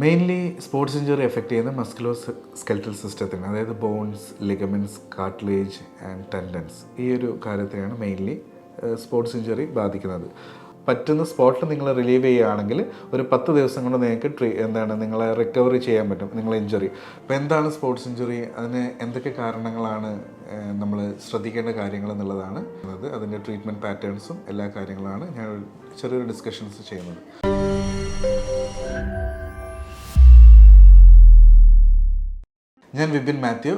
Mainly sports injury effect ചെയ്യുന്ന musculoskeletal സിസ്റ്റത്തിന് അതായത് bones ligaments cartilage and tendons ഈ ഒരു കാര്യത്തെയാണ് മെയിൻലി സ്പോർട്സ് ഇഞ്ചുറി ബാധിക്കുന്നത്. പറ്റുന്ന സ്പോട്ടിൽ നിങ്ങൾ റിലീവ് ചെയ്യുകയാണെങ്കിൽ ഒരു പത്ത് ദിവസം കൊണ്ട് നിങ്ങൾക്ക് ട്രീ എന്താണ് നിങ്ങളെ റിക്കവറി ചെയ്യാൻ പറ്റും നിങ്ങളെ ഇഞ്ചുറി അപ്പോൾ എന്താണ് സ്പോർട്സ് ഇഞ്ചുറി അതിന് എന്തൊക്കെ കാരണങ്ങളാണ് നമ്മൾ ശ്രദ്ധിക്കേണ്ട കാര്യങ്ങൾ എന്നുള്ളതാണ്. അത് അതിന്റെ ട്രീറ്റ്മെന്റ് പാറ്റേൺസും എല്ലാ കാര്യങ്ങളാണ് ഞാൻ ചെറിയൊരു ഡിസ്കഷൻസ് ചെയ്യുന്നത്. ഞാൻ Vipin Mathew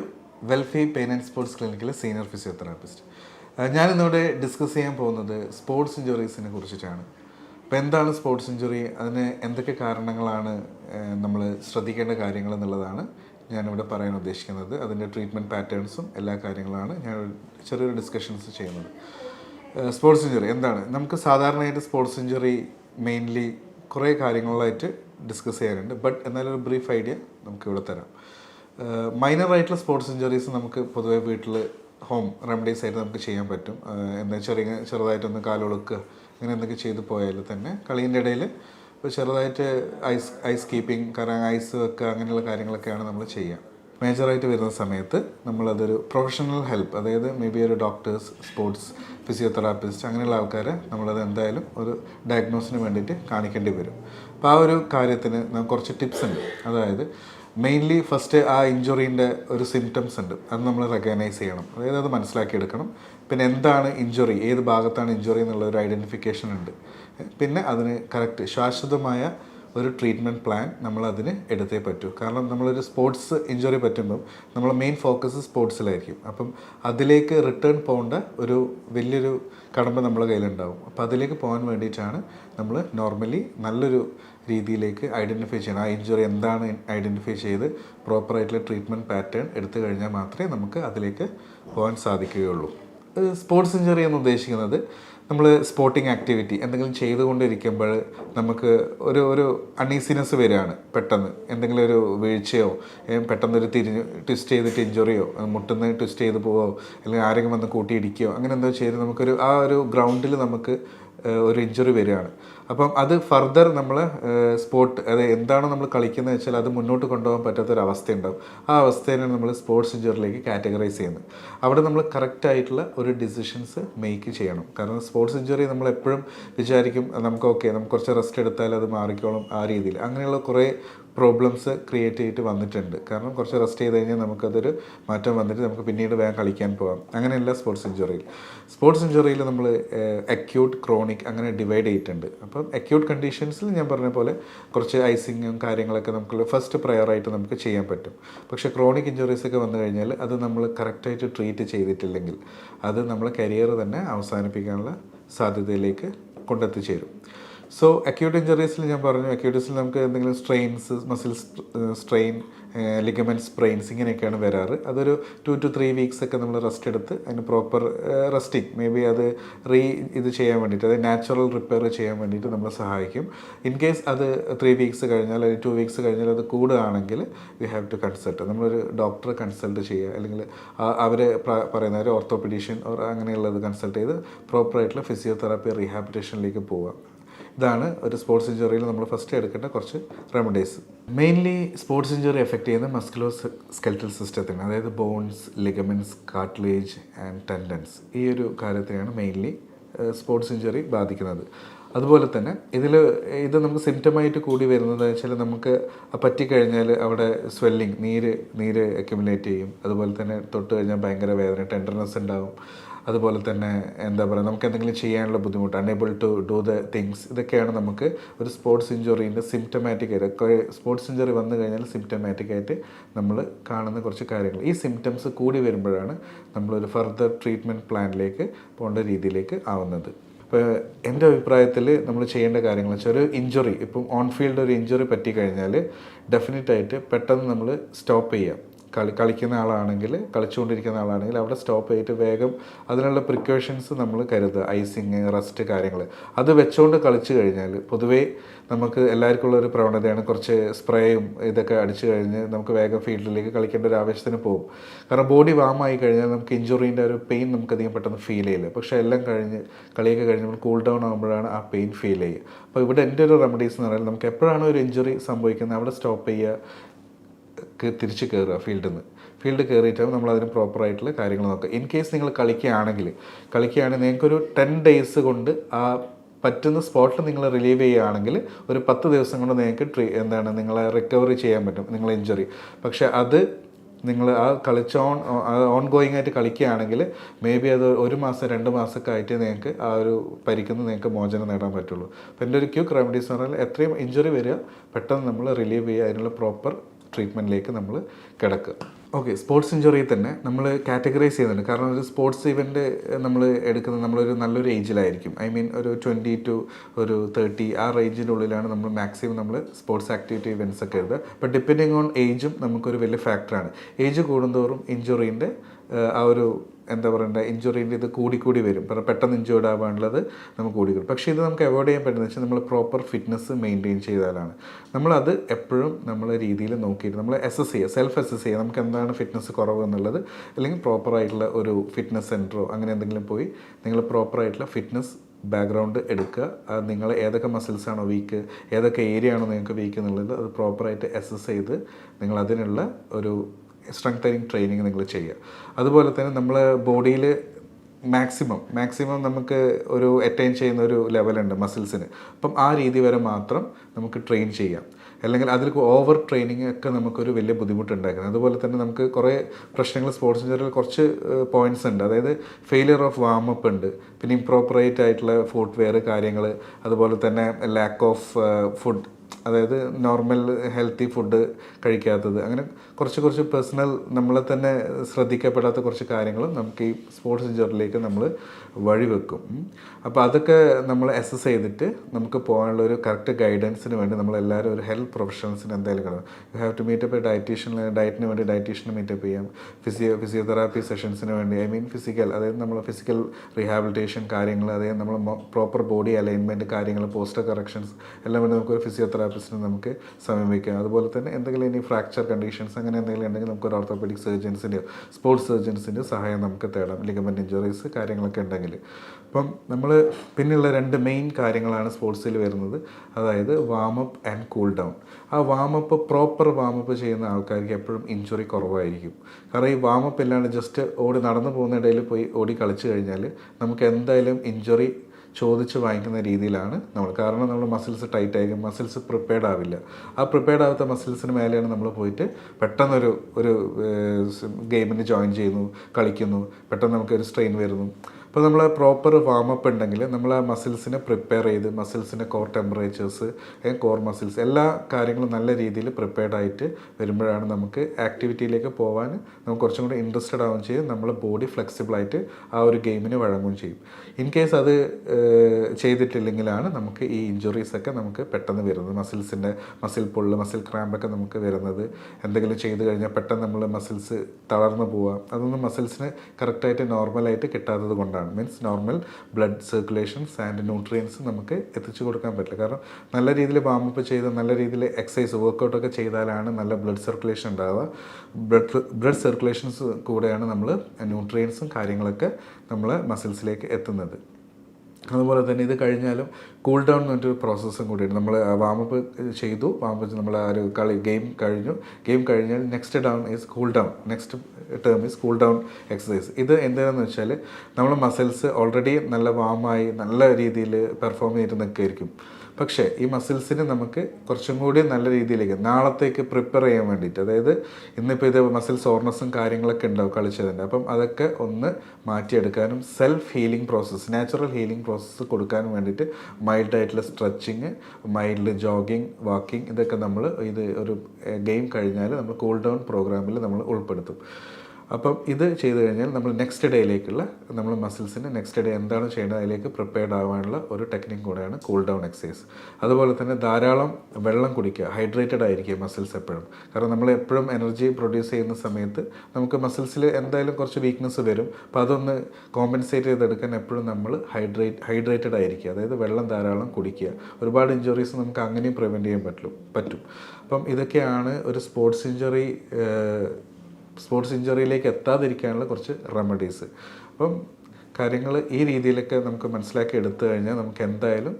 welfare pain and sports ക്ലിനിക്കിലെ senior physiotherapist ഞാൻ ഞാനിന്നിവിടെ ഡിസ്കസ് ചെയ്യാൻ പോകുന്നത് സ്പോർട്സ് ഇഞ്ചുറീസിനെ കുറിച്ചിട്ടാണ്. അപ്പോൾ എന്താണ് സ്പോർട്സ് ഇഞ്ചുറി അതിന് എന്തൊക്കെ കാരണങ്ങളാണ് നമ്മൾ ശ്രദ്ധിക്കേണ്ട കാര്യങ്ങൾ എന്നുള്ളതാണ് ഞാനിവിടെ പറയാൻ ഉദ്ദേശിക്കുന്നത്. അതിന്റെ ട്രീറ്റ്മെന്റ് പാറ്റേൺസും എല്ലാ കാര്യങ്ങളാണ് ഞാൻ ചെറിയൊരു ഡിസ്കഷൻസ് ചെയ്യുന്നത്. സ്പോർട്സ് ഇഞ്ചുറി എന്താണ്? നമുക്ക് സാധാരണയായിട്ട് സ്പോർട്സ് ഇഞ്ചുറി മെയിൻലി കുറേ കാര്യങ്ങളായിട്ട് ഡിസ്കസ് ചെയ്യാറുണ്ട് ബട്ട് എന്നാലൊരു ബ്രീഫ് ഐഡിയ നമുക്ക് ഇവിടെ തരാം. മൈനർ ആയിട്ടുള്ള സ്പോർട്സ് ഇഞ്ചുറീസ് നമുക്ക് പൊതുവെ വീട്ടിൽ ഹോം റെമഡീസ് ആയിട്ട് നമുക്ക് ചെയ്യാൻ പറ്റും. എന്താ ചെറിയ ചെറുതായിട്ടൊന്ന് കാലൊളുക്കുക അങ്ങനെ എന്തൊക്കെ ചെയ്ത് പോയാൽ തന്നെ കളീന്റെ ഇടയിൽ ഇപ്പോൾ ചെറുതായിട്ട് ഐസ് ഐസ് കീപ്പിംഗ് കാരണം ഐസ് വെക്കുക അങ്ങനെയുള്ള കാര്യങ്ങളൊക്കെയാണ് നമ്മൾ ചെയ്യുക. മേജറായിട്ട് വരുന്ന സമയത്ത് നമ്മളതൊരു പ്രൊഫഷണൽ ഹെൽപ്പ് അതായത് മേ ബി ഒരു ഡോക്ടേഴ്സ് സ്പോർട്സ് ഫിസിയോതെറാപ്പിസ്റ്റ് അങ്ങനെയുള്ള ആൾക്കാരെ നമ്മളത് എന്തായാലും ഒരു ഡയഗ്നോസിന് വേണ്ടിയിട്ട് കാണിക്കേണ്ടി വരും. അപ്പോൾ ആ ഒരു കാര്യത്തിന് കുറച്ച് ടിപ്സ് ഉണ്ട്. അതായത് മെയിൻലി ഫസ്റ്റ് ആ ഇഞ്ചുറീന്റെ ഒരു സിംറ്റംസ് ഉണ്ട്. അത് നമ്മൾ റെക്കഗ്നൈസ് ചെയ്യണം. അതായത് അത് മനസ്സിലാക്കിയെടുക്കണം. പിന്നെ എന്താണ് ഇഞ്ചുറി ഏത് ഭാഗത്താണ് ഇഞ്ചുറി എന്നുള്ള ഒരു ഐഡന്റിഫിക്കേഷൻ ഉണ്ട്. പിന്നെ അതിന് കറക്റ്റ് ശാശ്വതമായ ഒരു ട്രീറ്റ്മെന്റ് പ്ലാൻ നമ്മൾ അതിന് എടുത്തേ പറ്റൂ. കാരണം നമ്മളൊരു സ്പോർട്സ് ഇഞ്ചുറി പറ്റുമ്പം നമ്മൾ മെയിൻ ഫോക്കസ് സ്പോർട്സിലായിരിക്കും അപ്പം അതിലേക്ക് റിട്ടേൺ പോകേണ്ട ഒരു വലിയൊരു കടമ്പ നമ്മളെ കയ്യിലുണ്ടാവും. അപ്പോൾ അതിലേക്ക് പോകാൻ വേണ്ടിയിട്ടാണ് നമ്മൾ നോർമലി നല്ലൊരു രീതിയിലേക്ക് ഐഡന്റിഫൈ ചെയ്യണം. ആ ഇഞ്ചുറി എന്താണ് ഐഡന്റിഫൈ ചെയ്ത് പ്രോപ്പറായിട്ടുള്ള ട്രീറ്റ്മെന്റ് പാറ്റേൺ എടുത്തു കഴിഞ്ഞാൽ മാത്രമേ നമുക്ക് അതിലേക്ക് പോകാൻ സാധിക്കുകയുള്ളൂ. സ്പോർട്സ് ഇഞ്ചുറി എന്ന് ഉദ്ദേശിക്കുന്നത് നമ്മൾ സ്പോർട്ടിങ് ആക്ടിവിറ്റി എന്തെങ്കിലും ചെയ്തുകൊണ്ടിരിക്കുമ്പോൾ നമുക്ക് ഒരു ഒരു അണീസിനെസ് വരികയാണ് പെട്ടെന്ന്. എന്തെങ്കിലും ഒരു വീഴ്ചയോ പെട്ടെന്നൊരു തിരിഞ്ഞ് ട്വിസ്റ്റ് ചെയ്തിട്ട് ഇഞ്ചുറിയോ മുട്ടുന്ന ട്വിസ്റ്റ് ചെയ്ത് പോവോ അല്ലെങ്കിൽ ആരെങ്കിലും വന്ന് കൂട്ടിയിടിക്കുകയോ അങ്ങനെ എന്തോ ചെയ്ത് നമുക്കൊരു ആ ഒരു ഗ്രൗണ്ടിൽ നമുക്ക് ഒരു ഇഞ്ചുറി വരികയാണ്. അപ്പം അത് ഫർദർ നമ്മൾ സ്പോർട്ട് അത് എന്താണോ നമ്മൾ കളിക്കുന്നത് വെച്ചാൽ അത് മുന്നോട്ട് കൊണ്ടുപോകാൻ പറ്റാത്തൊരു അവസ്ഥ ഉണ്ടാവും ആ അവസ്ഥേനെയാണ് നമ്മൾ സ്പോർട്സ് ഇഞ്ചുറിയിലേക്ക് കാറ്റഗറൈസ് ചെയ്യുന്നത്. അവിടെ നമ്മൾ കറക്റ്റായിട്ടുള്ള ഒരു ഡിസിഷൻസ് മേക്ക് ചെയ്യണം. കാരണം സ്പോർട്സ് ഇഞ്ചുറി നമ്മൾ എപ്പോഴും വിചാരിക്കും നമുക്ക് ഓക്കെ നമുക്ക് കുറച്ച് റെസ്റ്റ് എടുത്താൽ അത് മാറിക്കോളും ആ രീതിയിൽ. അങ്ങനെയുള്ള കുറേ പ്രോബ്ലംസ് ക്രിയേറ്റ് ചെയ്തിട്ട് വന്നിട്ടുണ്ട്. കാരണം കുറച്ച് റെസ്റ്റ് ചെയ്ത് കഴിഞ്ഞാൽ നമുക്കതൊരു മാറ്റം വന്നിട്ട് നമുക്ക് പിന്നീട് വേഗം കളിക്കാൻ പോകാം അങ്ങനെയല്ല സ്പോർട്സ് ഇഞ്ചുറിയിൽ സ്പോർട്സ് ഇഞ്ചുറിയിൽ നമ്മൾ അക്യൂട്ട് ക്രോണിക് അങ്ങനെ ഡിവൈഡ് ചെയ്തിട്ടുണ്ട്. അപ്പം അക്യൂട്ട് കണ്ടീഷൻസിൽ ഞാൻ പറഞ്ഞ പോലെ കുറച്ച് ഐസിങ്ങും കാര്യങ്ങളൊക്കെ നമുക്ക് ഫസ്റ്റ് പ്രയറായിട്ട് നമുക്ക് ചെയ്യാൻ പറ്റും. പക്ഷേ ക്രോണിക് ഇഞ്ചുറീസ് ഒക്കെ വന്നു കഴിഞ്ഞാൽ അത് നമ്മൾ കറക്റ്റായിട്ട് ട്രീറ്റ് ചെയ്തിട്ടില്ലെങ്കിൽ അത് നമ്മൾ കരിയർ തന്നെ അവസാനിപ്പിക്കാനുള്ള സാധ്യതയിലേക്ക് കൊണ്ടെത്തിച്ചേരും. സോ അക്യൂട്ട് ഇഞ്ചറീസിൽ ഞാൻ പറഞ്ഞു അക്യൂട്ടീസിൽ നമുക്ക് എന്തെങ്കിലും strains muscle strain ligament sprains ഇങ്ങനെയൊക്കെയാണ് വരാറ്. അതൊരു ടു ടു ത്രീ വീക്സ് ഒക്കെ നമ്മൾ റെസ്റ്റ് എടുത്ത് അതിന് പ്രോപ്പർ റെസ്റ്റിംഗ് മേ ബി അത് റീ ഇത് ചെയ്യാൻ വേണ്ടിയിട്ട് അത് നാച്ചുറൽ റിപ്പയർ ചെയ്യാൻ വേണ്ടിയിട്ട് നമ്മളെ സഹായിക്കും. ഇൻ കേസ് അത് ത്രീ വീക്സ് കഴിഞ്ഞാൽ അല്ലെങ്കിൽ ടു വീക്സ് കഴിഞ്ഞാൽ അത് കൂടുകയാണെങ്കിൽ വി ഹാവ് ടു കൺസൾട്ട് നമ്മളൊരു ഡോക്ടറെ കൺസൾട്ട് ചെയ്യുക. അല്ലെങ്കിൽ അവർ പറയുന്ന ഒരു ഓർത്തോപെഡീഷ്യൻ ഓർ അങ്ങനെയുള്ളത് കൺസൾട്ട് ചെയ്ത് പ്രോപ്പറായിട്ടുള്ള ഫിസിയോതെറാപ്പി റീഹാബിറ്റേഷനിലേക്ക് പോവുക ഇതാണ് ഒരു സ്പോർട്സ് ഇഞ്ചുറിയിൽ നമ്മൾ ഫസ്റ്റ് എടുക്കേണ്ട കുറച്ച് remedies mainly sports injury effect ചെയ്യുന്ന മസ്കുലോ സ്കെൽറ്റൽ സിസ്റ്റത്തിന് അതായത് bones ligaments cartilage and tendons ഈ ഒരു കാര്യത്തെയാണ് മെയിൻലി സ്പോർട്സ് ഇഞ്ചുറി ബാധിക്കുന്നത്. അതുപോലെ തന്നെ ഇതിൽ ഇത് നമുക്ക് സിംറ്റമായിട്ട് കൂടി വരുന്നത് വെച്ചാൽ നമുക്ക് പറ്റിക്കഴിഞ്ഞാൽ അവിടെ സ്വെല്ലിങ് നീര് നീര് അക്യുമുലേറ്റ് ചെയ്യും. അതുപോലെ തന്നെ തൊട്ട് കഴിഞ്ഞാൽ ഭയങ്കര വേദന ടെൻഡർനെസ് ഉണ്ടാവും. അതുപോലെ തന്നെ എന്താ പറയുക നമുക്ക് എന്തെങ്കിലും ചെയ്യാനുള്ള ബുദ്ധിമുട്ട് unable to do the things ഇതൊക്കെയാണ് നമുക്ക് ഒരു സ്പോർട്സ് ഇഞ്ചുറീന്റെ സിംറ്റമാറ്റിക് ആയിട്ട് സ്പോർട്സ് ഇഞ്ചുറി വന്നു കഴിഞ്ഞാൽ സിംറ്റമാറ്റിക് ആയിട്ട് നമ്മൾ കാണുന്ന കുറച്ച് കാര്യങ്ങൾ. ഈ സിംറ്റംസ് കൂടി വരുമ്പോഴാണ് നമ്മളൊരു ഫർദർ ട്രീറ്റ്മെന്റ് പ്ലാനിലേക്ക് പോകേണ്ട രീതിയിലേക്ക് ആവുന്നത്. ഇപ്പോൾ എന്റെ അഭിപ്രായത്തിൽ നമ്മൾ ചെയ്യേണ്ട കാര്യങ്ങൾ വെച്ചാൽ ഒരു ഇഞ്ചുറി ഇപ്പം ഓൺ ഫീൽഡ് ഒരു ഇഞ്ചുറി പറ്റിക്കഴിഞ്ഞാൽ ഡെഫിനറ്റായിട്ട് പെട്ടെന്ന് നമ്മൾ സ്റ്റോപ്പ് ചെയ്യാം കളി കളിക്കുന്ന ആളാണെങ്കിൽ കളിച്ചുകൊണ്ടിരിക്കുന്ന ആളാണെങ്കിൽ അവിടെ സ്റ്റോപ്പ് ചെയ്തിട്ട് വേഗം അതിനുള്ള പ്രിക്കോഷൻസ് നമ്മൾ കരുതുക. ഐസിങ് റെസ്റ്റ് കാര്യങ്ങൾ. അത് വെച്ചുകൊണ്ട് കളിച്ചു കഴിഞ്ഞാൽ പൊതുവേ നമുക്ക് എല്ലാവർക്കും ഉള്ള ഒരു പ്രവണതയാണ് കുറച്ച് സ്പ്രേയും ഇതൊക്കെ അടിച്ചു കഴിഞ്ഞ് നമുക്ക് വേഗം ഫീൽഡിലേക്ക് കളിക്കേണ്ട ഒരു ആവശ്യത്തിന് പോകും. കാരണം ബോഡി വാമായി കഴിഞ്ഞാൽ നമുക്ക് ഇഞ്ചുറീന്റെ ഒരു പെയിൻ നമുക്ക് അധികം പെട്ടെന്ന് ഫീൽ ചെയ്യില്ല. പക്ഷേ എല്ലാം കഴിഞ്ഞ് കളിയൊക്കെ കഴിഞ്ഞ് നമ്മൾ കൂൾ ഡൗൺ ആകുമ്പോഴാണ് ആ പെയിൻ ഫീൽ ചെയ്യുക. അപ്പോൾ ഇവിടെ എന്റെ ഒരു റെമഡീസ് എന്ന് പറയുന്നത് നമുക്ക് എപ്പോഴാണ് ഒരു ഇഞ്ചുറി സംഭവിക്കുന്നത് അവിടെ സ്റ്റോപ്പ് ചെയ്യുക. തിരിച്ച് കയറുക ഫീൽഡിൽ നിന്ന് ഫീൽഡ് കയറിയിട്ട് നമ്മൾ അതിന് പ്രോപ്പറായിട്ടുള്ള കാര്യങ്ങൾ നോക്കുക. ഇൻ കേസ് നിങ്ങൾ കളിക്കുകയാണെങ്കിൽ കളിക്കുകയാണെങ്കിൽ നിങ്ങൾക്കൊരു ടെൻ ഡേയ്സ് കൊണ്ട് ആ പറ്റുന്ന സ്പോട്ടിൽ നിങ്ങൾ റിലീവ് ചെയ്യുകയാണെങ്കിൽ ഒരു പത്ത് ദിവസം കൊണ്ട് നിങ്ങൾക്ക് ട്രീ എന്താണ് നിങ്ങളെ റിക്കവറി ചെയ്യാൻ പറ്റും നിങ്ങളെ ഇഞ്ചുറി പക്ഷേ അത് നിങ്ങൾ ആ കളിച്ച ഓൺ ഓൺ ഗോയിങ് ആയിട്ട് കളിക്കുകയാണെങ്കിൽ മേ ബി അത് ഒരു മാസം രണ്ട് മാസമൊക്കെ ആയിട്ട് നിങ്ങൾക്ക് ആ ഒരു പരിക്കുന്ന നിങ്ങൾക്ക് മോചനം നേടാൻ പറ്റുള്ളൂ. അപ്പോൾ എന്റെ ഒരു ക്യൂക്ക് റെമഡീസ് എന്ന് പറഞ്ഞാൽ എത്രയും ഇഞ്ചുറി വരിക പെട്ടെന്ന് നമ്മൾ റിലീവ് ചെയ്യുക അതിനുള്ള പ്രോപ്പർ ട്രീറ്റ്മെന്റിലേക്ക് നമ്മൾ കിടക്കുക. ഓക്കെ സ്പോർട്സ് ഇഞ്ചുറി തന്നെ നമ്മൾ കാറ്റഗറൈസ് ചെയ്യുന്നുണ്ട്. കാരണം ഒരു സ്പോർട്സ് ഇവന്റ് നമ്മൾ എടുക്കുന്നത് നമ്മളൊരു നല്ലൊരു ഏജിലായിരിക്കും ഐ മീൻ ഒരു ട്വന്റി ടു ഒരു തേർട്ടി ആ റേഞ്ചിന്റെ ഉള്ളിലാണ് നമ്മൾ മാക്സിമം നമ്മൾ സ്പോർട്സ് ആക്ടിവിറ്റി ഇവന്റ്സ് ഒക്കെ എഴുതുക ബട്ട് ഡിപ്പെൻഡിങ് ഓൺ ഏജും നമുക്കൊരു വലിയ ഫാക്ടറാണ് ഏജ് കൂടുന്തോറും ഇഞ്ചുറീന്റെ ആ ഒരു എന്താ പറയണ്ട ഇഞ്ചുറീന്റെ ഇത് കൂടിക്കൂടി വരും. കാരണം പെട്ടെന്ന് ഇഞ്ചുവേർഡ് ആവാനുള്ളത് നമുക്ക് കൂടി കൂടി പക്ഷേ ഇത് നമുക്ക് അവോയ്ഡ് ചെയ്യാൻ പറ്റുന്നത് വെച്ചാൽ നമ്മൾ പ്രോപ്പർ ഫിറ്റ്നസ് മെയിന്റെയിൻ ചെയ്താലാണ്. നമ്മളത് എപ്പോഴും നമ്മൾ രീതിയിൽ നോക്കിയിട്ട് നമ്മൾ അസസ് ചെയ്യുക സെൽഫ് അസസ് ചെയ്യുക. നമുക്ക് എന്താണ് ഫിറ്റ്നസ് കുറവ് എന്നുള്ളത് അല്ലെങ്കിൽ പ്രോപ്പറായിട്ടുള്ള ഒരു ഫിറ്റ്നസ് സെന്ററോ അങ്ങനെ എന്തെങ്കിലും പോയി നിങ്ങൾ പ്രോപ്പറായിട്ടുള്ള ഫിറ്റ്നസ് ബാക്ക്ഗ്രൗണ്ട് എടുക്കുക. അത് നിങ്ങൾ ഏതൊക്കെ മസിൽസ് ആണോ വീക്ക് ഏതൊക്കെ ഏരിയ ആണോ നിങ്ങൾക്ക് വീക്ക് എന്നുള്ളത് അത് പ്രോപ്പറായിട്ട് അസസ് ചെയ്ത് നിങ്ങൾ അതിനുള്ള ഒരു സ്ട്രെങ്തനിങ് ട്രെയിനിങ് നിങ്ങൾ ചെയ്യുക. അതുപോലെ തന്നെ നമ്മൾ ബോഡിയിൽ മാക്സിമം മാക്സിമം നമുക്ക് ഒരു അറ്റൈൻ ചെയ്യുന്ന ഒരു ലെവലുണ്ട് മസിൽസിന് അപ്പം ആ രീതി വരെ മാത്രം നമുക്ക് ട്രെയിൻ ചെയ്യാം. അല്ലെങ്കിൽ അതിൽ ഓവർ ട്രെയിനിങ് ഒക്കെ നമുക്കൊരു വലിയ ബുദ്ധിമുട്ടുണ്ടാക്കുന്നത് അതുപോലെ തന്നെ നമുക്ക് കുറേ പ്രശ്നങ്ങൾ സ്പോർട്സ് ഇഞ്ചറിയിൽ കുറച്ച് പോയിന്റ്സ് ഉണ്ട്. അതായത് ഫെയിലിയർ ഓഫ് വാം അപ്പ് ഉണ്ട്. പിന്നെ ഇംപ്രോപ്പറേറ്റ് ആയിട്ടുള്ള ഫുഡ് വെയർ കാര്യങ്ങൾ അതുപോലെ തന്നെ ലാക്ക് ഓഫ് ഫുഡ് അതായത് നോർമൽ ഹെൽത്തി ഫുഡ് കഴിക്കാത്തത്. അങ്ങനെ കുറച്ച് കുറച്ച് പേഴ്സണൽ നമ്മളെ തന്നെ ശ്രദ്ധിക്കപ്പെടാത്ത കുറച്ച് കാര്യങ്ങളും നമുക്ക് ഈ സ്പോർട്സ് ഇഞ്ചറിലേക്ക് നമ്മൾ വഴിവെക്കും. അപ്പോൾ അതൊക്കെ നമ്മൾ അസസ് ചെയ്തിട്ട് നമുക്ക് പോകാനുള്ള ഒരു കറക്റ്റ് ഗൈഡൻസിന് വേണ്ടി നമ്മൾ എല്ലാവരും ഒരു ഹെൽത്ത് പ്രൊഫഷണൽസിന് എന്തായാലും കാണും you have to meet up a dietitian ഡയറ്റിന് വേണ്ടി ഡയറ്റീഷ്യനെ മീറ്റപ്പ് ചെയ്യാം. ഫിസിയോ ഫിസിയോതെറാപ്പി സെഷൻസിന് വേണ്ടി ഐ മീൻ ഫിസിക്കൽ അതായത് നമ്മൾ ഫിസിക്കൽ റീഹാബിലിറ്റേഷൻ കാര്യങ്ങൾ അതായത് നമ്മൾ പ്രോപ്പർ ബോഡി അലൈൻമെന്റ് കാര്യങ്ങൾ പോസ്റ്റർ കറക്ഷൻസ് എല്ലാം വേണ്ടി നമുക്കൊരു ഫിസിയോതെറാപ്പിസ്റ്റിനെ നമുക്ക് സമീപിക്കാം. അതുപോലെ തന്നെ എന്തെങ്കിലും ഇനി ഫ്രാക്ചർ കണ്ടീഷൻസ് അങ്ങനെ എന്തെങ്കിലും ഉണ്ടെങ്കിൽ നമുക്ക് ഒരു ഓർത്തോപെഡിക് സർജൻസിന്റെയോ സ്പോർട്സ് സർജൻസിന്റെയോ സഹായം നമുക്ക് തേടാം. ലിഗമെന്റ് ഇഞ്ചുറീസ് കാര്യങ്ങളൊക്കെ ഉണ്ടെങ്കിൽ. അപ്പം നമ്മൾ പിന്നെയുള്ള രണ്ട് മെയിൻ കാര്യങ്ങളാണ് സ്പോർട്സിൽ വരുന്നത്. അതായത് warm up and cool down ആ warm up proper warm up ചെയ്യുന്ന ആൾക്കാർക്ക് എപ്പോഴും ഇഞ്ചുറി കുറവായിരിക്കും. കാരണം ഈ വാമപ്പ് ഇല്ലാണ്ട് ജസ്റ്റ് ഓടി നടന്നു പോകുന്ന ഇടയിൽ പോയി ഓടി കളിച്ചു കഴിഞ്ഞാൽ നമുക്ക് എന്തായാലും ഇഞ്ചുറി ചോദിച്ച് വാങ്ങിക്കുന്ന രീതിയിലാണ് നമ്മൾ. കാരണം നമ്മൾ മസിൽസ് ടൈറ്റ് ആയിരിക്കും മസിൽസ് പ്രിപ്പയർഡ് ആവില്ല. ആ പ്രിപ്പയർഡ് ആവാത്ത മസിൽസിന് മേലെയാണ് നമ്മൾ പോയിട്ട് പെട്ടെന്നൊരു ഒരു ഗെയിമിന് ജോയിൻ ചെയ്യുന്നു കളിക്കുന്നു പെട്ടെന്ന് നമുക്കൊരു സ്ട്രെയിൻ വരുന്നു. അപ്പോൾ നമ്മൾ പ്രോപ്പർ വാമപ്പ് ഉണ്ടെങ്കിൽ നമ്മൾ ആ മസിൽസിനെ പ്രിപ്പയർ ചെയ്ത് മസിൽസിന്റെ കോർ ടെമ്പറേച്ചേഴ്സ് കോർ മസിൽസ് എല്ലാ കാര്യങ്ങളും നല്ല രീതിയിൽ പ്രിപ്പയർഡ് ആയിട്ട് വരുമ്പോഴാണ് നമുക്ക് ആക്ടിവിറ്റിയിലേക്ക് പോകാൻ നമുക്ക് കുറച്ചും കൂടി ഇൻട്രസ്റ്റഡ് ആവുകയും ചെയ്യും. നമ്മൾ ബോഡി ഫ്ലെക്സിബിളായിട്ട് ആ ഒരു ഗെയിമിന് വഴങ്ങുകയും ചെയ്യും. ഇൻ കേസ് അത് ചെയ്തിട്ടില്ലെങ്കിലാണ് നമുക്ക് ഈ ഇഞ്ചുറീസ് ഒക്കെ നമുക്ക് പെട്ടെന്ന് വരുന്നത്. മസിൽസിന്റെ മസിൽ പൊള്ള് മസിൽ ക്രാമ്പൊക്കെ നമുക്ക് വരുന്നത്. എന്തെങ്കിലും ചെയ്ത് കഴിഞ്ഞാൽ പെട്ടെന്ന് നമ്മൾ മസിൽസ് തളർന്നു പോവുക അതൊന്നും മസിൽസിന് കറക്റ്റായിട്ട് നോർമലായിട്ട് കിട്ടാത്തത് കൊണ്ടാണ്. Means normal blood circulations and nutrients നമുക്ക് എത്തിച്ചു കൊടുക്കാൻ പറ്റില്ല. കാരണം നല്ല രീതിയിൽ വാമപ്പ് ചെയ്ത് നല്ല രീതിയിൽ എക്സസൈസ് വർക്കൗട്ടൊക്കെ ചെയ്താലാണ് നല്ല ബ്ലഡ് സർക്കുലേഷൻ ഉണ്ടാവുക. ബ്ലഡ് ബ്ലഡ് സർക്കുലേഷൻസ് കൂടെയാണ് നമ്മൾ ന്യൂട്രിയൻസും കാര്യങ്ങളൊക്കെ നമ്മൾ മസിൽസിലേക്ക് എത്തുന്നത്. അതുപോലെ തന്നെ ഇത് കഴിഞ്ഞാലും കൂൾ ഡൗൺ എന്ന് പറഞ്ഞൊരു പ്രോസസ്സും കൂടിയുണ്ട്. നമ്മൾ വാമപ്പ് ചെയ്തു. വാമപ്പ് നമ്മൾ ആ ഒരു കളി ഗെയിം കഴിഞ്ഞു. ഗെയിം കഴിഞ്ഞാൽ next down is cool down next term is cool down exercise ഇത് എന്താണെന്ന് വെച്ചാൽ നമ്മൾ മസിൽസ് ഓൾറെഡി നല്ല വാമായി നല്ല രീതിയിൽ പെർഫോം ചെയ്തിട്ട് നിൽക്കുകയായിരിക്കും പക്ഷേ ഈ മസിൽസിന് നമുക്ക് കുറച്ചും കൂടി നല്ല രീതിയിലേക്ക് നാളത്തേക്ക് പ്രിപ്പയർ ചെയ്യാൻ വേണ്ടിയിട്ട് അതായത് ഇന്നിപ്പോൾ ഇത് മസിൽ സോർനെസ്സും കാര്യങ്ങളൊക്കെ ഉണ്ടാവും കളിച്ചതിന്റെ. അപ്പം അതൊക്കെ ഒന്ന് മാറ്റിയെടുക്കാനും self healing process natural healing process കൊടുക്കാനും വേണ്ടിയിട്ട് മൈൽഡ് ആയിട്ടുള്ള സ്ട്രെച്ചിങ് മൈൽഡ് ജോഗിങ് വാക്കിംഗ് ഇതൊക്കെ നമ്മൾ ഇത് ഒരു ഗെയിം കഴിഞ്ഞാൽ നമ്മൾ കൂൾ ഡൗൺ പ്രോഗ്രാമിൽ നമ്മൾ ഉൾപ്പെടുത്തും. അപ്പം ഇത് ചെയ്തു കഴിഞ്ഞാൽ നമ്മൾ നെക്സ്റ്റ് ഡേയിലേക്കുള്ള നമ്മൾ മസിൽസിന് നെക്സ്റ്റ് ഡേ എന്താണ് ചെയ്യേണ്ടത്? അതിലേക്ക് പ്രിപ്പയർഡ് ആവാനുള്ള ഒരു ടെക്നിക് കൂടെയാണ് കൂൾ ഡൗൺ എക്സസൈസ് അതുപോലെ തന്നെ ധാരാളം വെള്ളം കുടിക്കുക ഹൈഡ്രേറ്റഡ് ആയിരിക്കുക മസിൽസ് എപ്പോഴും. കാരണം നമ്മൾ എപ്പോഴും എനർജി പ്രൊഡ്യൂസ് ചെയ്യുന്ന സമയത്ത് നമുക്ക് മസിൽസിൽ എന്തായാലും കുറച്ച് വീക്ക്നെസ് വരും. അപ്പോൾ അതൊന്ന് കോമ്പൻസേറ്റ് ചെയ്തെടുക്കാൻ എപ്പോഴും നമ്മൾ ഹൈഡ്രേറ്റ് ഹൈഡ്രേറ്റഡ് ആയിരിക്കുക. അതായത് വെള്ളം ധാരാളം കുടിക്കുക. ഒരുപാട് ഇഞ്ചുറീസ് നമുക്ക് അങ്ങനെയും പ്രിവെന്റ് ചെയ്യാൻ പറ്റും പറ്റും. അപ്പം ഇതൊക്കെയാണ് ഒരു സ്പോർട്സ് ഇഞ്ചുറി സ്പോർട്സ് ഇഞ്ചുറിയിലേക്ക് എത്താതിരിക്കാനുള്ള കുറച്ച് റെമഡീസ് അപ്പം കാര്യങ്ങൾ ഈ രീതിയിലൊക്കെ നമുക്ക് മനസ്സിലാക്കി എടുത്തു കഴിഞ്ഞാൽ നമുക്ക് എന്തായാലും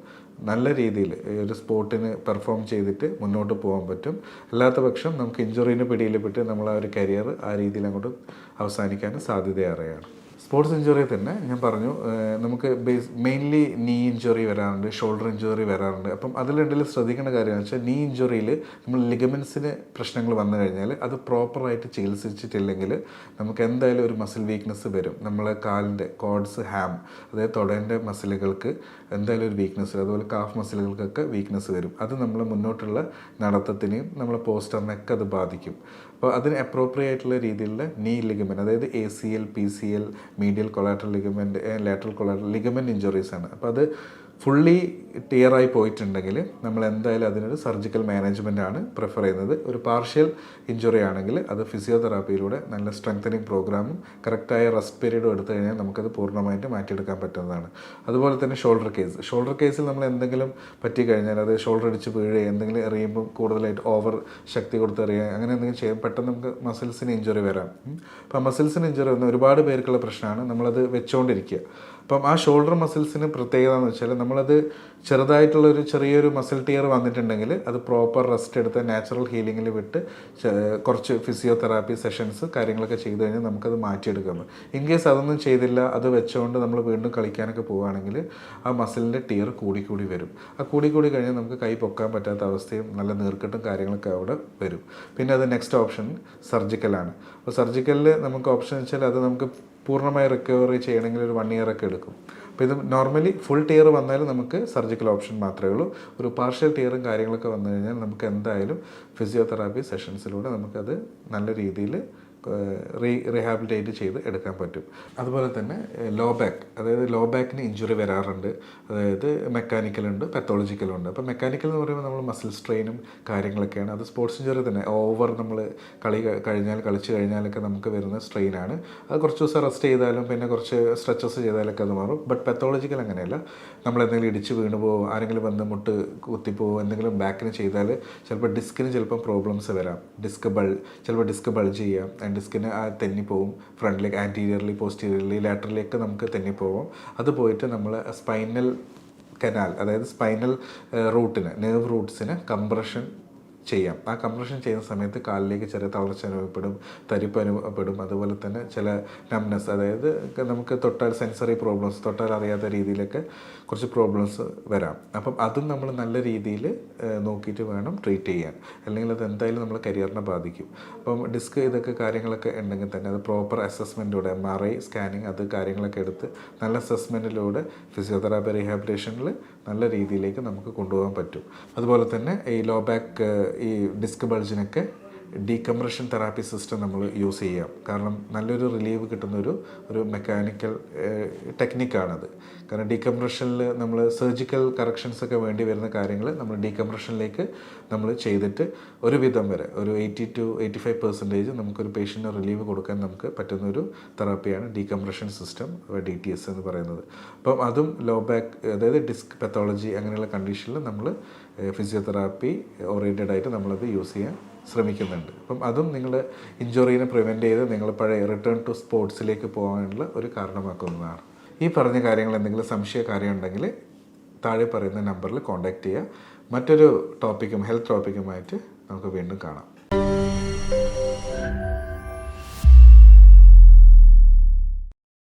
നല്ല രീതിയിൽ ഒരു സ്പോർട്ടിന് പെർഫോം ചെയ്തിട്ട് മുന്നോട്ട് പോകാൻ പറ്റും. അല്ലാത്ത പക്ഷം നമുക്ക് ഇഞ്ചുറീന്റെ പിടിയിൽ പെട്ട് നമ്മൾ ആ ഒരു കരിയർ ആ രീതിയിൽ അങ്ങോട്ട് അവസാനിക്കാനും സാധ്യതയേറെയാണ്. സ്പോർട്സ് ഇഞ്ചുറി തന്നെ ഞാൻ പറഞ്ഞു. നമുക്ക് ബേസ് മെയിൻലി നീ ഇഞ്ചുറി വരാറുണ്ട് ഷോൾഡർ ഇഞ്ചുറി വരാറുണ്ട്. അപ്പം രണ്ടിൽ ശ്രദ്ധിക്കേണ്ട കാര്യം എന്ന് വെച്ചാൽ നീ ഇഞ്ചുറിയിൽ നമ്മൾ ലിഗമെൻസിന് പ്രശ്നങ്ങൾ വന്നു കഴിഞ്ഞാൽ അത് പ്രോപ്പറായിട്ട് ചികിത്സിച്ചിട്ടില്ലെങ്കിൽ നമുക്ക് എന്തായാലും ഒരു മസിൽ വീക്ക്നെസ് വരും. നമ്മളെ കാലിന്റെ കോഡ്സ് ഹാം അതായത് തൊടേന്റെ മസിലുകൾക്ക് എന്തായാലും ഒരു വീക്ക്നെസ് വരും. അതുപോലെ കാഫ് മസിലുകൾക്കൊക്കെ വീക്ക്നെസ് വരും. അത് നമ്മൾ മുന്നോട്ടുള്ള നടത്തത്തിനെയും നമ്മളെ പോസ്റ്ററിനെയൊക്കെ അത് ബാധിക്കും. അപ്പോൾ അതിന് അപ്രോപ്രിയ ആയിട്ടുള്ള രീതിയിലുള്ള നീ ലിഗമെന്റ് അതായത് A C L P C L medial collateral ligament lateral collateral ligament injuries ആണ്. അപ്പോൾ അത് ഫുള്ളി ടിയറായി പോയിട്ടുണ്ടെങ്കിൽ നമ്മൾ എന്തായാലും അതിനൊരു സർജിക്കൽ മാനേജ്മെന്റ് ആണ് പ്രിഫർ ചെയ്യുന്നത്. ഒരു പാർഷ്യൽ ഇഞ്ചുറി ആണെങ്കിൽ അത് ഫിസിയോതെറാപ്പിയിലൂടെ നല്ല സ്ട്രെങ്തനിങ് പ്രോഗ്രാമും കറക്റ്റായ റെസ്റ്റ് പീരീഡും എടുത്തു കഴിഞ്ഞാൽ നമുക്കത് പൂർണമായിട്ട് മാറ്റിയെടുക്കാൻ പറ്റുന്നതാണ്. അതുപോലെ തന്നെ ഷോൾഡർ കേസ് ഷോൾഡർ കേസിൽ നമ്മൾ എന്തെങ്കിലും പറ്റി കഴിഞ്ഞാൽ അത് ഷോൾഡർ അടിച്ച് വീഴുക എന്തെങ്കിലും എറിയുമ്പോൾ കൂടുതലായിട്ട് ഓവർ ശക്തി കൊടുത്ത് എറിയുക അങ്ങനെ എന്തെങ്കിലും ചെയ്യാൻ പെട്ടെന്ന് നമുക്ക് മസിൽസിന് ഇഞ്ചുറി വരാം. അപ്പോൾ അപ്പം മസിൽസിന് ഇഞ്ചുറി വന്ന ഒരുപാട് പേർക്കുള്ള പ്രശ്നമാണ് നമ്മളത് വെച്ചുകൊണ്ടിരിക്കുക അപ്പം ആ ഷോൾഡർ മസിൽസിന് പ്രത്യേകത എന്ന് വെച്ചാൽ നമ്മളത് ചെറുതായിട്ടുള്ള ഒരു ചെറിയൊരു മസിൽ ടിയർ വന്നിട്ടുണ്ടെങ്കിൽ അത് പ്രോപ്പർ റെസ്റ്റ് എടുത്ത് നാച്ചുറൽ ഹീലിങ്ങിൽ വിട്ട് കുറച്ച് ഫിസിയോതെറാപ്പി സെഷൻസ് കാര്യങ്ങളൊക്കെ ചെയ്തു കഴിഞ്ഞാൽ നമുക്കത് മാറ്റിയെടുക്കാം ഇൻ കേസ് അതൊന്നും ചെയ്തില്ല അത് വെച്ചുകൊണ്ട് നമ്മൾ വീണ്ടും കളിക്കാനൊക്കെ പോവുകയാണെങ്കിൽ ആ മസിലിന്റെ ടിയർ കൂടി കൂടി വരും. ആ കൂടി കൂടി കഴിഞ്ഞാൽ നമുക്ക് കൈ പൊക്കാൻ പറ്റാത്ത അവസ്ഥയും നല്ല നീർക്കെട്ടും കാര്യങ്ങളൊക്കെ അവിടെ വരും. പിന്നെ അത് നെക്സ്റ്റ് ഓപ്ഷൻ സർജിക്കലാണ് അപ്പോൾ സർജിക്കലിൽ നമുക്ക് ഓപ്ഷൻ വെച്ചാൽ അത് നമുക്ക് പൂർണമായി റിക്കവറി ചെയ്യണമെങ്കിൽ ഒരു വൺ ഇയർ ഒക്കെ എടുക്കും. അപ്പോൾ ഇത് നോർമലി ഫുൾ ടിയർ വന്നാലും നമുക്ക് സർജിക്കൽ ഓപ്ഷൻ മാത്രമേ ഉള്ളൂ. ഒരു പാർഷ്യൽ ടിയറും കാര്യങ്ങളൊക്കെ വന്നു കഴിഞ്ഞാൽ നമുക്ക് എന്തായാലും ഫിസിയോതെറാപ്പി സെഷൻസിലൂടെ നമുക്കത് നല്ല രീതിയിൽ റീ റീഹാബിലിറ്റേറ്റ് ചെയ്ത് എടുക്കാൻ പറ്റും. അതുപോലെ തന്നെ ലോ ബാക്ക് അതായത് ലോ ബാക്കിന് ഇഞ്ചുറി വരാറുണ്ട്. അതായത് പെത്തോളജിക്കൽ ഉണ്ട് അപ്പോൾ മെക്കാനിക്കൽ എന്ന് പറയുമ്പോൾ നമ്മൾ മസിൽ സ്ട്രെയിനും കാര്യങ്ങളൊക്കെയാണ്. അത് സ്പോർട്സ് ഇഞ്ചുറി തന്നെ. ഓവർ നമ്മൾ കളി കഴിഞ്ഞാൽ കളിച്ച് കഴിഞ്ഞാലൊക്കെ നമുക്ക് വരുന്ന സ്ട്രെയിനാണ് അത് കുറച്ച് ദിവസം റെസ്റ്റ് ചെയ്താലും പിന്നെ കുറച്ച് സ്ട്രെച്ചസ് ചെയ്താലൊക്കെ അത് മാറും. ബട്ട് പെത്തോളജിക്കൽ അങ്ങനെയല്ല. നമ്മൾ എന്തെങ്കിലും ഇടിച്ച് വീണ് പോകും ആരെങ്കിലും വന്ന് മുട്ട് കുത്തിപ്പോവോ എന്തെങ്കിലും ബാക്കിന് ചെയ്താൽ ചിലപ്പോൾ ഡിസ്കിന് ചിലപ്പോൾ പ്രോബ്ലംസ് വരാം. ഡിസ്ക് ബൾ ചിലപ്പോൾ ഡിസ്ക് ബൾജ് ചെയ്യാം. ഡിസ്കിന് തെന്നിപ്പോവും. ഫ്രണ്ടിലേക്ക് ആന്റീരിയർലി പോസ്റ്റീരിയർലി ലാറ്ററിലേക്ക് നമുക്ക് തെന്നിപ്പോവും. അത് പോയിട്ട് നമ്മൾ സ്പൈനൽ കനാൽ അതായത് സ്പൈനൽ റൂട്ടിന് നെർവ് റൂട്ട്സിന് കംപ്രഷൻ ചെയ്യാം. ആ കംപ്രഷൻ ചെയ്യുന്ന സമയത്ത് കാലിലേക്ക് ചെറിയ തളർച്ച അനുഭവപ്പെടും തരിപ്പ് അനുഭവപ്പെടും. അതുപോലെ തന്നെ ചില നംനെസ് അതായത് നമുക്ക് തൊട്ടാൽ സെൻസറി പ്രോബ്ലംസ് തൊട്ടാൽ അറിയാത്ത രീതിയിലൊക്കെ കുറച്ച് പ്രോബ്ലംസ് വരാം. അപ്പം അതും നമ്മൾ നല്ല രീതിയിൽ നോക്കിയിട്ട് വേണം ട്രീറ്റ് ചെയ്യാൻ. അല്ലെങ്കിൽ അത് എന്തായാലും നമ്മൾ കരിയറിനെ ബാധിക്കും. അപ്പം ഡിസ്ക് ഇതൊക്കെ കാര്യങ്ങളൊക്കെ ഉണ്ടെങ്കിൽ തന്നെ അത് പ്രോപ്പർ അസസ്മെന്റിലൂടെ എം ആർ ഐ സ്കാനിങ് അത് കാര്യങ്ങളൊക്കെ എടുത്ത് നല്ല അസസ്മെന്റിലൂടെ ഫിസിയോതെറാപ്പി റീഹാബിലിറ്റേഷനിൽ നല്ല രീതിയിലേക്ക് നമുക്ക് കൊണ്ടുപോകാൻ പറ്റും. അതുപോലെ തന്നെ ഈ ലോ ബാക്ക് ഈ ഡിസ്ക് ബൾജിനൊക്കെ ഡീകംപ്രഷൻ തെറാപ്പി സിസ്റ്റം നമ്മൾ യൂസ് ചെയ്യാം. കാരണം നല്ലൊരു റിലീവ് കിട്ടുന്ന ഒരു ഒരു മെക്കാനിക്കൽ ടെക്നിക്കാണത് കാരണം ഡീകംപ്രഷനിൽ നമ്മൾ സർജിക്കൽ കറക്ഷൻസ് ഒക്കെ വേണ്ടി വരുന്ന കാര്യങ്ങൾ നമ്മൾ ഡീകംപ്രഷനിലേക്ക് നമ്മൾ ചെയ്തിട്ട് ഒരു വിധം വരെ ഒരു eighty to eighty five percentage നമുക്കൊരു പേഷ്യന്റിന് റിലീവ് കൊടുക്കാൻ നമുക്ക് പറ്റുന്നൊരു തെറാപ്പിയാണ് decompression system D T S എന്ന് പറയുന്നത്. അപ്പം അതും ലോ ബാക്ക് അതായത് ഡിസ്ക് പെത്തോളജി അങ്ങനെയുള്ള കണ്ടീഷനിൽ നമ്മൾ ഫിസിയോതെറാപ്പി ഓറിയന്റഡ് ആയിട്ട് നമ്മളത് യൂസ് ചെയ്യാൻ ശ്രമിക്കുന്നുണ്ട്. അപ്പം അതും നിങ്ങൾ ഇഞ്ചുറീനെ പ്രിവെന്റ് ചെയ്ത് നിങ്ങൾ പഴയ റിട്ടേൺ ടു സ്പോർട്സിലേക്ക് പോകാനുള്ള ഒരു കാരണമാക്കുന്നതാണ്. ഈ പറഞ്ഞ കാര്യങ്ങൾ എന്തെങ്കിലും സംശയ കാര്യം ഉണ്ടെങ്കിൽ താഴെ പറയുന്ന നമ്പറിൽ കോൺടാക്റ്റ് ചെയ്യുക. മറ്റൊരു ടോപ്പിക്കും ഹെൽത്ത് ടോപ്പിക്കുമായിട്ട് നമുക്ക് വീണ്ടും കാണാം.